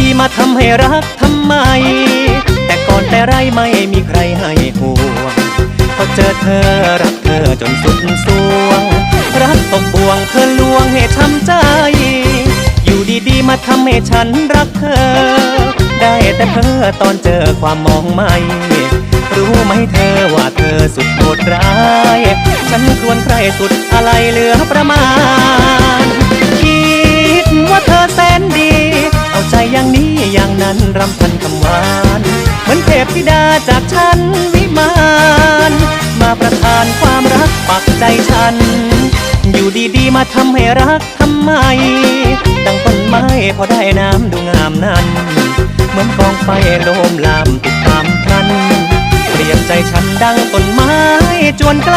ดีๆ มาทำให้รักทำไม แต่ก่อนแต่ไรไม่มีใครให้ห่วงพอเจอเธอรักเธอจนสุดสวง รักตกบ่วงเธอลวงให้ช้ำใจ อยู่ดีๆ มาทำให้ฉันรักเธอ ได้แต่เพ้อตอนเจอความมองไม่รู้ไหมเธอว่าเธอสุดโหดร้าย ฉันควรใครสุดอะไรเหลือประมาณ นั้นรำพันคำหวาน เหมือนเทพธิดาจากฉันวิมานมาประทานความรักปักใจฉัน อยู่ดีๆมาทำให้รักทำไม ดังต้นไม้พอได้น้ำดูงามนั้น เหมือนกองไฟโลมลามติดตามพลันเปรียบใจฉันดังต้นไม้จวนใกล